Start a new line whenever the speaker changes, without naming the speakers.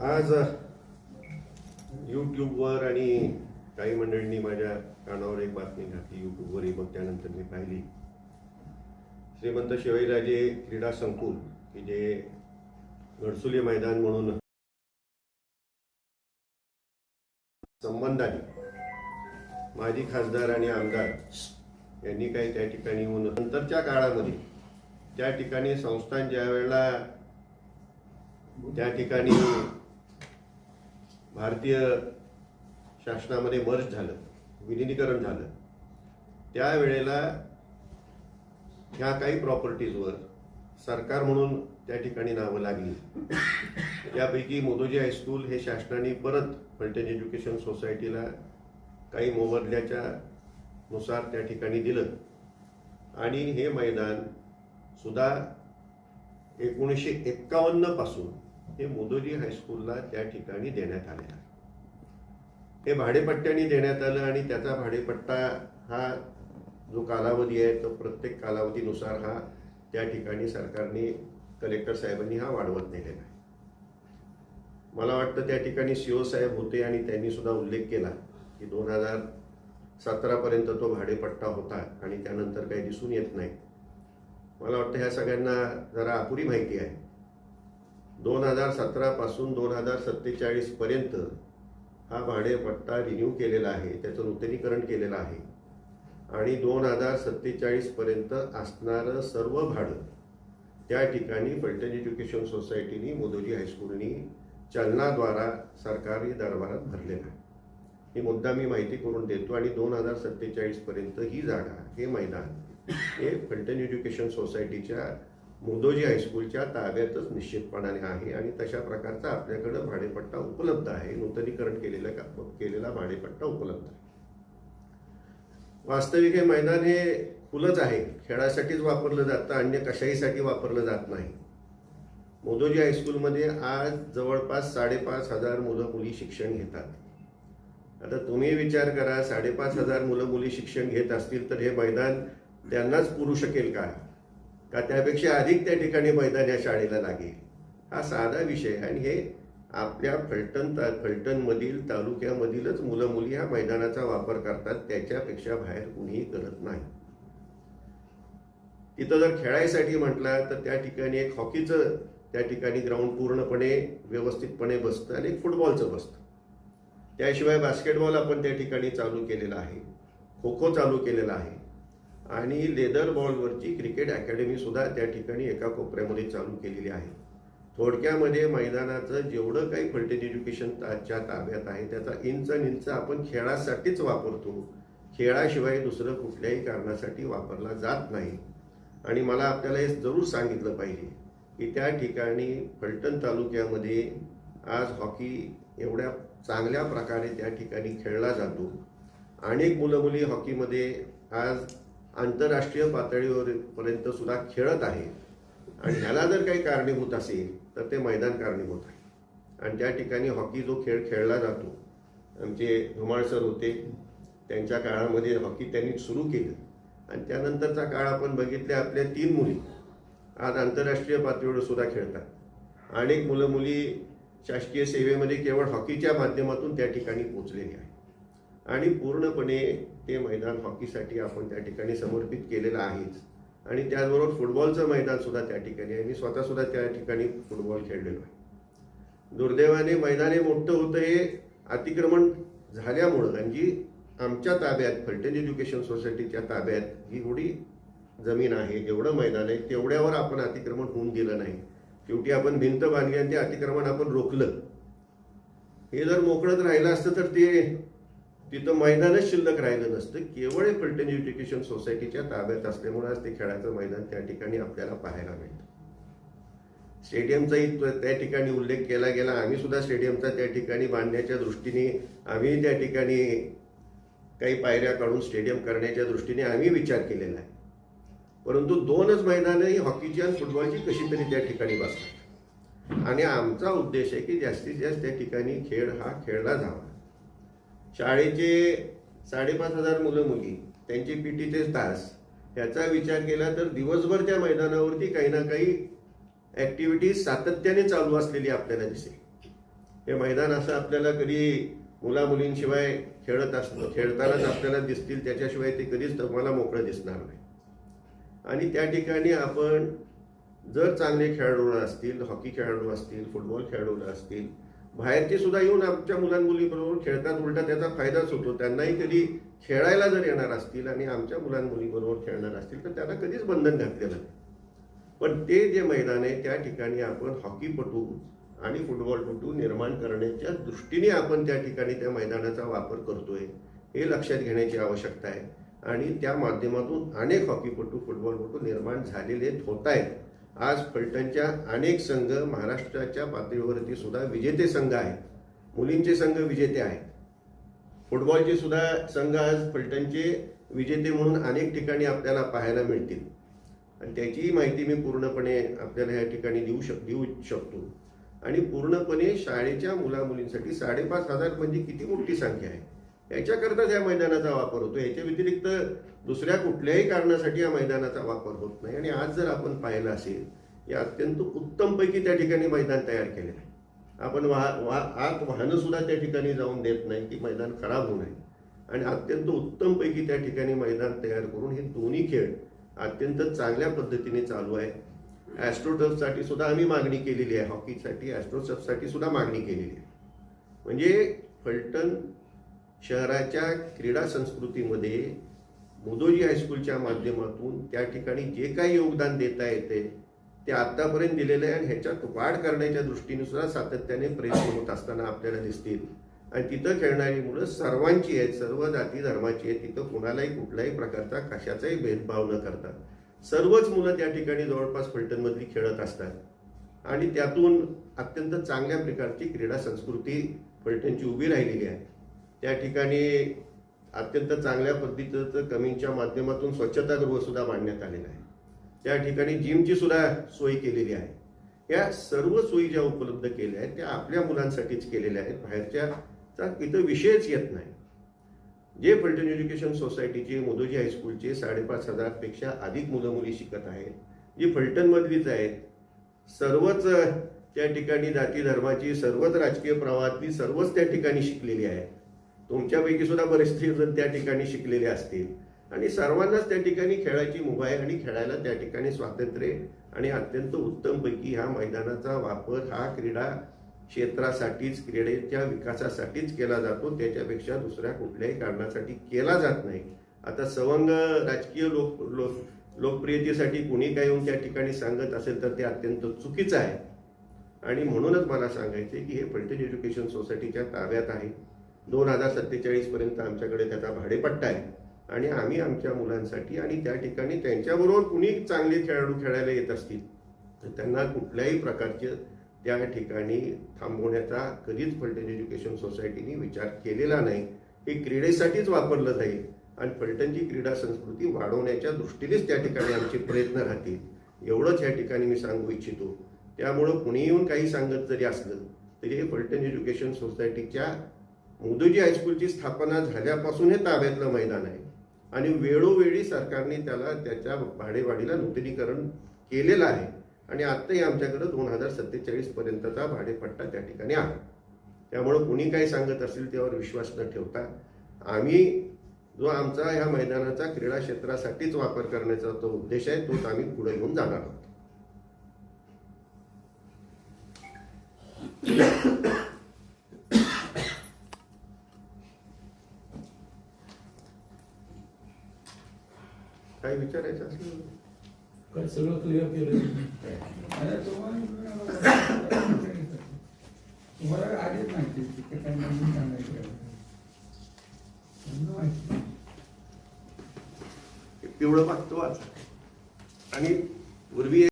आज यूट्यूबवर आणि काही मंडळींनी माझ्या कानावर एक बातमी घातली यूट्यूबवरही मग त्यानंतर मी पाहिली. श्रीमंत शिवाजीराजे क्रीडा संकुल की जे गडसुली मैदान म्हणून संबंधाने माजी खासदार आणि आमदार यांनी काही त्या ठिकाणी येऊन नंतरच्या काळामध्ये त्या ठिकाणी संस्थान ज्या वेळेला त्या ठिकाणी भारतीय शासनामध्ये मर्ज झालं विलिनीकरण झालं. त्यावेळेला ह्या काही प्रॉपर्टीजवर सरकार म्हणून त्या ठिकाणी नावं लागली. त्यापैकी मोदोजी हायस्कूल हे शासनाने परत फलटण एज्युकेशन सोसायटीला काही मोबदल्याच्या नुसार त्या ठिकाणी दिलं. आणि हे मैदान सुद्धा एकोणीसशे एक्कावन्नपासून हे मुदोली हायस्कूलला त्या ठिकाणी देण्यात आले आहे. हे भाडेपट्ट्याने देण्यात आलं आणि त्याचा भाडेपट्टा हा जो कालावधी आहे तो प्रत्येक कालावधीनुसार हा त्या ठिकाणी सरकारने कलेक्टर साहेबांनी हा वाढवत नेलेला आहे. मला वाटतं त्या ठिकाणी सी ओ साहेब होते आणि त्यांनी सुद्धा उल्लेख केला की दोन हजार सतरापर्यंत तो भाडेपट्टा होता आणि त्यानंतर काही दिसून येत नाही. मला वाटतं ह्या सगळ्यांना जरा अपुरी माहिती आहे. दोन हजार सतरापासून दोन हजार सत्तेचाळीसपर्यंत हा भाडेपट्टा रिन्यू केलेला आहे. त्याचं नूतनीकरण केलेलं आहे. आणि दोन हजार सत्तेचाळीसपर्यंत असणारं सर्व भाडं त्या ठिकाणी फलटण एज्युकेशन सोसायटीनी मोदोजी हायस्कूलनी चलनाद्वारा सरकारी दरबारात भरलेला आहे. ही मुद्दा मी माहिती करून देतो आणि दोन हजार सत्तेचाळीसपर्यंत ही जागा हे मैदान हे फलटण एज्युकेशन सोसायटीच्या मुदोजी हायस्कूलच्या ताब्यातच निश्चितपणाने आहे आणि तशा प्रकारचा आपल्याकडं भाडेपट्टा उपलब्ध आहे. नूतनीकरण केलेला का- केलेला भाडेपट्टा उपलब्ध आहे. वास्तविक हे मैदान हे खुलंच आहे. खेळासाठीच वापरलं जातं अन्य कशाहीसाठी वापरलं जात नाही. मोदोजी हायस्कूलमध्ये आज जवळपास साडेपाच हजार मुलं मुली शिक्षण घेतात. आता तुम्ही विचार करा साडेपाच हजार मुलं मुली शिक्षण घेत असतील तर हे मैदान त्यांनाच पुरू शकेल का? का त्यापेक्षा अधिक त्या ठिकाणी मैदान या शाळेला लागेल? हा साधा विषय आणि हे आपल्या फलटण ता फलटणमधील तालुक्यामधीलच मुलं मुली ह्या मैदानाचा वापर करतात. त्याच्यापेक्षा बाहेर कुणीही करत नाही. तिथं जर खेळायसाठी म्हटलं तर त्या ठिकाणी एक हॉकीचं त्या ठिकाणी ग्राउंड पूर्णपणे व्यवस्थितपणे बसतं आणि एक फुटबॉलचं बसतं. त्याशिवाय बास्केटबॉल आपण त्या ठिकाणी चालू केलेला आहे. खो खो चालू केलेला आहे. आणि लेदर बॉलवरची क्रिकेट अकॅडमी सुद्धा त्या ठिकाणी एका कोपऱ्यामध्ये चालू केलेली आहे. थोडक्यामध्ये मैदानाचं जेवढं काही फलटेज एज्युकेशनच्या ताब्यात आहे त्याचा इंच निंच आपण खेळासाठीच वापरतो. खेळाशिवाय दुसरं कुठल्याही कारणासाठी वापरला जात नाही. आणि मला आपल्याला हे जरूर सांगितलं पाहिजे की त्या ठिकाणी फलटण तालुक्यामध्ये आज हॉकी एवढ्या चांगल्या प्रकारे त्या ठिकाणी खेळला जातो. अनेक मुलं मुली हॉकीमध्ये आज आंतरराष्ट्रीय पातळीवर पर्यंत सुद्धा खेळत आहे. आणि ह्याला जर काही कारणीभूत असेल तर ते मैदान कारणीभूत आहे. आणि त्या ठिकाणी हॉकी जो खेळ खेळला जातो आमचे धुमाळ सर होते त्यांच्या काळामध्ये हॉकी त्यांनी सुरू केलं. आणि त्यानंतरचा काळ आपण बघितले आपल्या तीन मुली आज आंतरराष्ट्रीय पातळीवर सुद्धा खेळतात. अनेक मुलं मुली शासकीय सेवेमध्ये केवळ हॉकीच्या माध्यमातून त्या ठिकाणी पोचलेली आहे आणि पूर्णपणे ते मैदान हॉकीसाठी आपण त्या ठिकाणी समर्पित केलेलं आहेच. आणि त्याचबरोबर फुटबॉलचं मैदान सुद्धा त्या ठिकाणी आहे. मी स्वतः सुद्धा त्या ठिकाणी फुटबॉल खेळलेलो आहे. दुर्दैवाने मैदान हे मोठं होतं हे अतिक्रमण झाल्यामुळं आणि जी आमच्या ताब्यात फलटण एज्युकेशन सोसायटीच्या ताब्यात ही एवढी जमीन आहे जेवढं मैदान आहे तेवढ्यावर आपण अतिक्रमण होऊन दिलं नाही. शेवटी आपण भिंत बांधली आणि ते अतिक्रमण आपण रोखलं. हे जर मोकळत राहिलं असतं तर ते तिथं मैदानच शिल्लक राहिलं नसतं. केवळ हे फलटण एज्युकेशन सोसायटीच्या ताब्यात असल्यामुळे आज ते खेळाचं मैदान त्या ठिकाणी आपल्याला पाहायला मिळतं. स्टेडियमचाही त्या ठिकाणी उल्लेख केला गेला. आम्ही सुद्धा स्टेडियमचा त्या ठिकाणी बांधण्याच्या दृष्टीने आम्ही त्या ठिकाणी काही पायऱ्या काढून स्टेडियम करण्याच्या दृष्टीने आम्ही विचार केलेला आहे. परंतु दोनच मैदानं ही हॉकीची आणि फुटबॉलची कशी तरी त्या ठिकाणी बसतात. आणि आमचा उद्देश आहे की जास्तीत जास्त त्या ठिकाणी खेळ हा खेळला जावा. शाळेचे साडेपाच हजार मुलं मुली त्यांचे पीटीचे तास ह्याचा विचार केला तर दिवसभर त्या मैदानावरती काही ना काही ऍक्टिव्हिटी सातत्याने चालू असलेली आपल्याला दिसेल. हे मैदान असं आपल्याला कधी मुला मुलींशिवाय खेळत असतं. खेळतानाच आपल्याला दिसतील त्याच्याशिवाय ते कधीच तुम्हाला मोकळं दिसणार नाही. आणि त्या ठिकाणी आपण जर चांगले खेळाडू असतील हॉकी खेळाडू असतील फुटबॉल खेळाडू असतील बाहेरचे सुद्धा येऊन आमच्या मुलांमुलीबरोबर खेळतात उलटा त्याचा फायदाच होतो. त्यांनाही कधी खेळायला जर येणार असतील आणि आमच्या मुलांमुलीबरोबर खेळणार असतील तर त्यांना कधीच बंधन घातलेलं नाही. पण ते जे मैदान आहे त्या ठिकाणी आपण हॉकीपटू आणि फुटबॉलपटू निर्माण करण्याच्या दृष्टीने आपण त्या ठिकाणी त्या मैदानाचा वापर करतोय हे लक्षात घेण्याची आवश्यकता आहे. आणि त्या माध्यमातून अनेक हॉकीपटू फुटबॉलपटू निर्माण झालेले होत आहेत. आज फलटणच्या अनेक संघ महाराष्ट्राच्या पातळीवरती सुद्धा विजेते संघ आहेत. मुलींचे संघ विजेते आहेत. फुटबॉलचे सुद्धा संघ आज फलटणचे विजेते म्हणून अनेक ठिकाणी आपल्याला पाहायला मिळतील. आणि त्याचीही माहिती मी पूर्णपणे आपल्याला या ठिकाणी देऊ शक देऊ शकतो. आणि पूर्णपणे शाळेच्या मुलामुलींसाठी साडेपाच हजार म्हणजे किती मोठी संख्या आहे? याच्याकरताच या मैदानाचा वापर होतो. याच्या व्यतिरिक्त दुसऱ्या कुठल्याही कारणासाठी या मैदानाचा वापर होत नाही. आणि आज जर आपण पाहिलं असेल या अत्यंत उत्तमपैकी त्या ठिकाणी मैदान तयार केलेलं आहे. आपण वाह वा आत वाहनंसुद्धा त्या ठिकाणी जाऊन देत नाही की मैदान खराब होऊ नये. आणि अत्यंत उत्तमपैकी त्या ठिकाणी मैदान तयार करून हे दोन्ही खेळ अत्यंत चांगल्या पद्धतीने चालू आहे. ॲस्ट्रोटर्फसाठी सुद्धा आम्ही मागणी केलेली आहे. हॉकीसाठी ॲस्ट्रोटर्फसाठी सुद्धा मागणी केलेली आहे. म्हणजे फलटण शहराच्या क्रीडा संस्कृतीमध्ये मुदोजी हायस्कूलच्या माध्यमातून त्या ठिकाणी जे काही योगदान देता येते ते आत्तापर्यंत दिलेलं आहे आणि ह्याच्यात वाढ करण्याच्या दृष्टीने सुद्धा सातत्याने प्रयत्न होत असताना आपल्याला दिसतील. आणि तिथं खेळणारी मुलं सर्वांची आहेत सर्व जाती धर्माची आहेत तिथं कुणालाही कुठल्याही प्रकारचा कशाचाही भेदभाव न करता. सर्वच मुलं त्या ठिकाणी जवळपास फलटणमधली खेळत असतात. आणि त्यातून अत्यंत चांगल्या प्रकारची क्रीडा संस्कृती फलटणची उभी राहिलेली आहे. त्या ठिकाणी अत्यंत चांगल्या पद्धतीचं कमींच्या माध्यमातून स्वच्छतागृह सुद्धा बांधण्यात आलेलं आहे. त्या ठिकाणी जिमची सुद्धा सोय केलेली आहे. या सर्व सोयी ज्या उपलब्ध केल्या आहेत त्या आपल्या मुलांसाठीच केलेल्या आहेत. बाहेरच्या इथं विषयच येत नाही. जे फलटण एज्युकेशन सोसायटीचे मोदोजी हायस्कूलचे साडेपाच हजारपेक्षा अधिक मुलं मुली शिकत आहेत जी फलटणमधलीच आहेत. सर्वच त्या ठिकाणी जाती धर्माची सर्वच राजकीय प्रवाहातली सर्वच त्या ठिकाणी शिकलेली आहेत. तुमच्यापैकी सुद्धा बरेचसे जण त्या ठिकाणी शिकलेले असतील. आणि सर्वांनाच त्या ठिकाणी खेळायची मुभा आहे आणि खेळायला त्या ठिकाणी स्वातंत्र्य आणि अत्यंत उत्तमपैकी ह्या मैदानाचा वापर हा क्रीडा क्षेत्रासाठीच क्रीडेच्या विकासासाठीच केला जातो. त्याच्यापेक्षा दुसऱ्या कुठल्याही कारणासाठी केला जात नाही. आता सवंग राजकीय लोक लोक लोकप्रियतेसाठी कुणी काय येऊन त्या ठिकाणी सांगत असेल तर ते अत्यंत चुकीचं आहे. आणि म्हणूनच मला सांगायचं की हे फलटण एज्युकेशन सोसायटीच्या ताब्यात आहे. दोन हजार सत्तेचाळीसपर्यंत आमच्याकडे त्याचा भाडेपट्टा आहे. आणि आम्ही आमच्या मुलांसाठी आणि त्या ठिकाणी त्यांच्याबरोबर कुणी चांगले खेळाडू खेळायला येत असतील तर त्यांना कुठल्याही प्रकारचे त्या ठिकाणी थांबवण्याचा कधीच फलटण एज्युकेशन सोसायटीने विचार केलेला नाही. हे क्रीडेसाठीच वापरलं जाईल आणि फलटणची क्रीडा संस्कृती वाढवण्याच्या दृष्टीनेच त्या ठिकाणी आमचे प्रयत्न राहतील. एवढंच या ठिकाणी मी सांगू इच्छितो. त्यामुळं कुणी येऊन काही सांगत जरी असलं तरी हे फलटण एज्युकेशन सोसायटीच्या मुदोजी हायस्कूलची स्थापना झाल्यापासून हे ताब्यातलं मैदान आहे. आणि वेळोवेळी सरकारने त्याला त्याच्या भाडेवाढीला नूतनीकरण केलेलं आहे. आणि आत्ताही आमच्याकडे दोन हजार सत्तेचाळीसपर्यंतचा भाडेपट्टा त्या ठिकाणी आहे. त्यामुळं कुणी काही सांगत असेल त्यावर विश्वास न ठेवता आम्ही जो आमचा ह्या मैदानाचा क्रीडा क्षेत्रासाठीच वापर करण्याचा तो उद्देश आहे तोच आम्ही पुढे घेऊन जाणार आहोत काही विचारायचं असेल
काय सगळं क्लिअर केलं?
अरे तुम्हाला तुम्हाला आधीच माहिती की काय नवीन सांगायचं माहिती
पिवळं मागतो वाचा. आणि पूर्वी